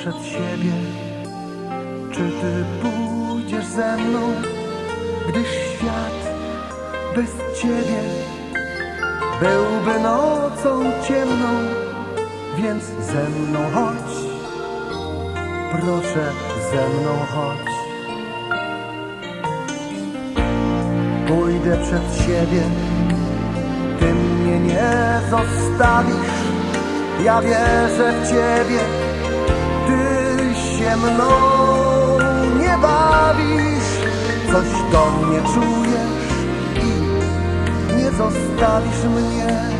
ciebie, czy ty pójdziesz ze mną, gdyż świat bez ciebie byłby nocą ciemną, więc ze mną chodź, proszę ze mną chodź. Pójdę przed siebie, ty mnie nie zostawisz, ja wierzę w ciebie, ty się mną nie bawisz, coś do mnie czujesz i nie zostawisz mnie.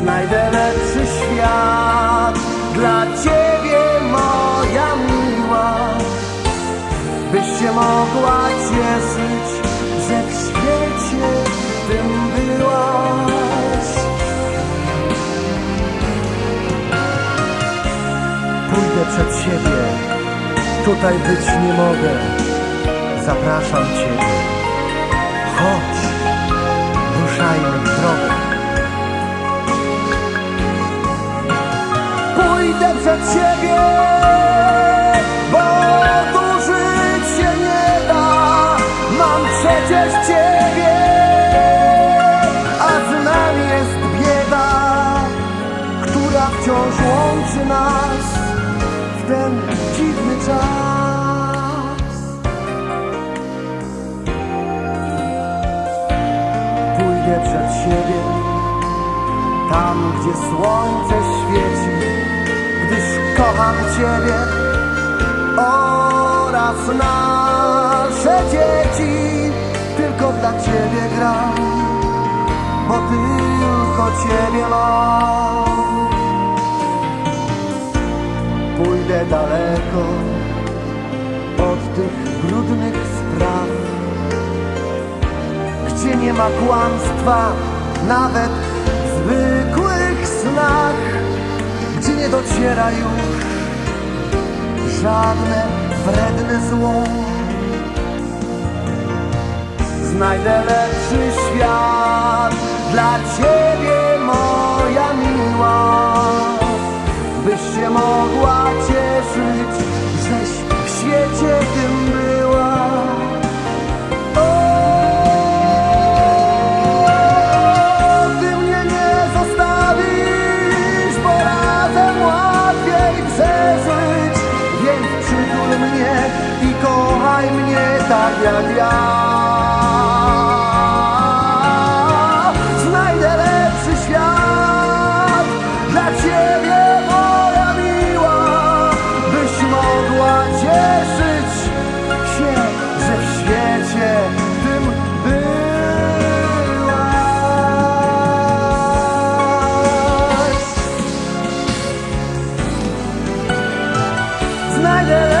Znajdę lepszy świat. Dla ciebie, moja miła, byś się mogła cieszyć, że w Pójdę przed siebie, tutaj być nie mogę. Zapraszam Ciebie. Chodź, ruszajmy w drogę. Pójdę przed siebie, bo tu żyć się nie da. Mam przecież Ciebie, siebie, tam gdzie słońce świeci, gdyż kocham Ciebie oraz nasze dzieci. Tylko dla Ciebie gram, bo tylko Ciebie mam. Pójdę daleko od tych brudnych spraw, gdzie nie ma kłamstwa, nawet w zwykłych snach, gdzie nie dociera już żadne wredne zło. Znajdę lepszy świat ja. Znajdę lepszy świat dla Ciebie, moja miła, byś mogła cieszyć się, że w świecie tym byłaś. Znajdę